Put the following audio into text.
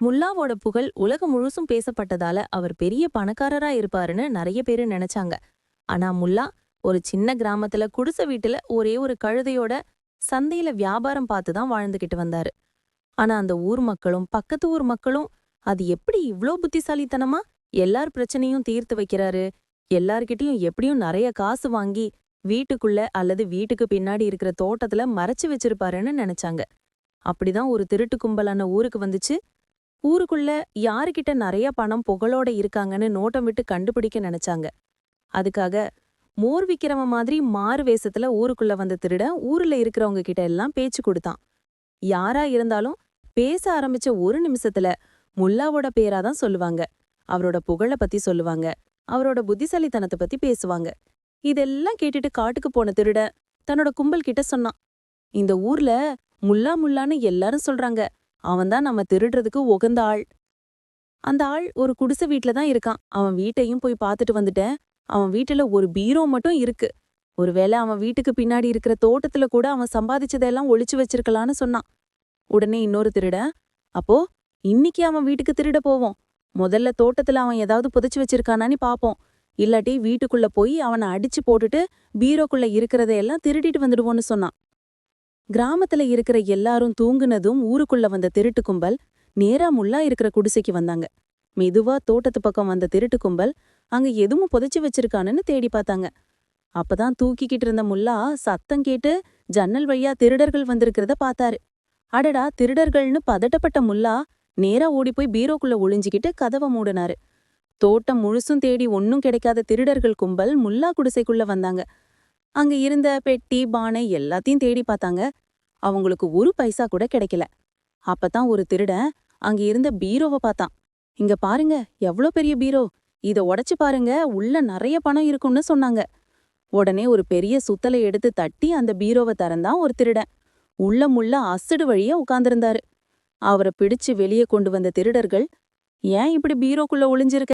முல்லாவோட புகழ் உலகம் முழுசும் பேசப்பட்டதால அவர் பெரிய பணக்காரரா இருப்பாருன்னு நிறைய பேரு நினைச்சாங்க. ஆனா முல்லா ஒரு சின்ன கிராமத்துல குடிசை வீட்டுல ஒரே ஒரு கழுதையோட சந்தையில வியாபாரம் பார்த்து தான் வாழ்ந்துகிட்டு வந்தாரு. ஆனா அந்த ஊர் மக்களும் பக்கத்து ஊர் மக்களும் அது எப்படி இவ்ளோ புத்திசாலித்தனமா எல்லார் பிரச்சனையும் தீர்த்து வைக்கிறாரு? எல்லார்கிட்டயும் எப்படியும் நிறைய காசு வாங்கி வீட்டுக்குள்ள அல்லது வீட்டுக்கு பின்னாடி இருக்கிற தோட்டத்துல மறைச்சு வச்சிருப்பாருன்னு நினைச்சாங்க. அப்படிதான் ஒரு திருட்டு கும்பலான ஊருக்கு வந்துச்சு. ஊருக்குள்ள யாருகிட்ட நிறைய பணம் புகழோட இருக்காங்கன்னு நோட்டம் விட்டு கண்டுபிடிக்க நினைச்சாங்க. அதுக்காக மோர் விக்கிறவன் மாதிரி மாறு வேஷத்துல ஊருக்குள்ள வந்த திருடன் ஊர்ல இருக்கிறவங்க கிட்ட எல்லாம் பேச்சு கொடுத்தான். யாரா இருந்தாலும் பேச ஆரம்பிச்ச ஒரு நிமிஷத்துல முல்லாவோட பேரா தான் சொல்லுவாங்க. அவரோட புகழ பத்தி சொல்லுவாங்க. அவரோட புத்திசாலித்தனத்தை பத்தி பேசுவாங்க. இதெல்லாம் கேட்டுட்டு காட்டுக்கு போன திருடன் தன்னோட கும்பல் கிட்ட சொன்னான். இந்த ஊர்ல முல்லா முல்லான்னு எல்லாரும் சொல்றாங்க. அவன்தான் நம்ம திருடுறதுக்கு உகந்த ஆள். அந்த ஆள் ஒரு குடிசை வீட்ல தான் இருக்கான். அவன் வீட்டையும் போய் பார்த்துட்டு வந்துட்டேன். அவன் வீட்டுல ஒரு பீரோ மட்டும் இருக்கு. ஒருவேளை அவன் வீட்டுக்கு பின்னாடி இருக்கிற தோட்டத்துல கூட அவன் சம்பாதிச்சதெல்லாம் ஒளிச்சு வச்சிருக்கலான்னு சொன்னான். உடனே இன்னொரு திருட அப்போ இன்னிக்கு அவன் வீட்டுக்கு திருட போவோம். முதல்ல தோட்டத்துல அவன் ஏதாவது புதைச்சு வச்சிருக்கானான்னு பாப்போம். இல்லாட்டி வீட்டுக்குள்ள போய் அவனை அடிச்சு போட்டுட்டு பீரோக்குள்ள இருக்கிறதையெல்லாம் திருடிட்டு வந்துடுவோன்னு சொன்னான். கிராமத்துல இருக்கிற எல்லாரும் தூங்குனதும் ஊருக்குள்ள வந்த திருட்டு கும்பல் நேரா முல்லா இருக்கிற குடிசைக்கு வந்தாங்க. மெதுவா தோட்டத்து பக்கம் வந்த திருட்டு கும்பல் அங்க எதுவும் புதைச்சு வச்சிருக்கானுன்னு தேடி பார்த்தாங்க. அப்பதான் தூக்கிக்கிட்டு இருந்த முல்லா சத்தம் கேட்டு ஜன்னல் வழியா திருடர்கள் வந்திருக்கிறத பார்த்தாரு. அடடா திருடர்கள்னு பதட்டப்பட்ட முல்லா நேரா ஓடி போய் பீரோக்குள்ள ஒளிஞ்சுக்கிட்டு கதவை மூடினாரு. தோட்டம் முழுசும் தேடி ஒன்னும் கிடைக்காத திருடர்கள் கும்பல் முல்லா குடிசைக்குள்ள வந்தாங்க. அங்க இருந்த பெட்டி பானை எல்லாத்தையும் தேடி பார்த்தாங்க. அவங்களுக்கு ஒரு பைசா கூட கிடைக்கல. அப்பதான் ஒரு திருடன் அங்க இருந்த பீரோவை பார்த்தான். இங்க பாருங்க எவ்ளோ பெரிய பீரோ. இத உடச்சு பாருங்க உள்ள நிறைய பணம் இருக்கும்னு சொன்னாங்க. உடனே ஒரு பெரிய சுத்தலை எடுத்து தட்டி அந்த பீரோவை திறந்தான் ஒரு திருடன். உள்ள முள்ள அசடு வழியா உட்கார்ந்திருந்தாரு. அவரை பிடிச்சு வெளியே கொண்டு வந்த திருடர்கள் ஏன் இப்படி பீரோக்குள்ள ஒளிஞ்சிருக்க?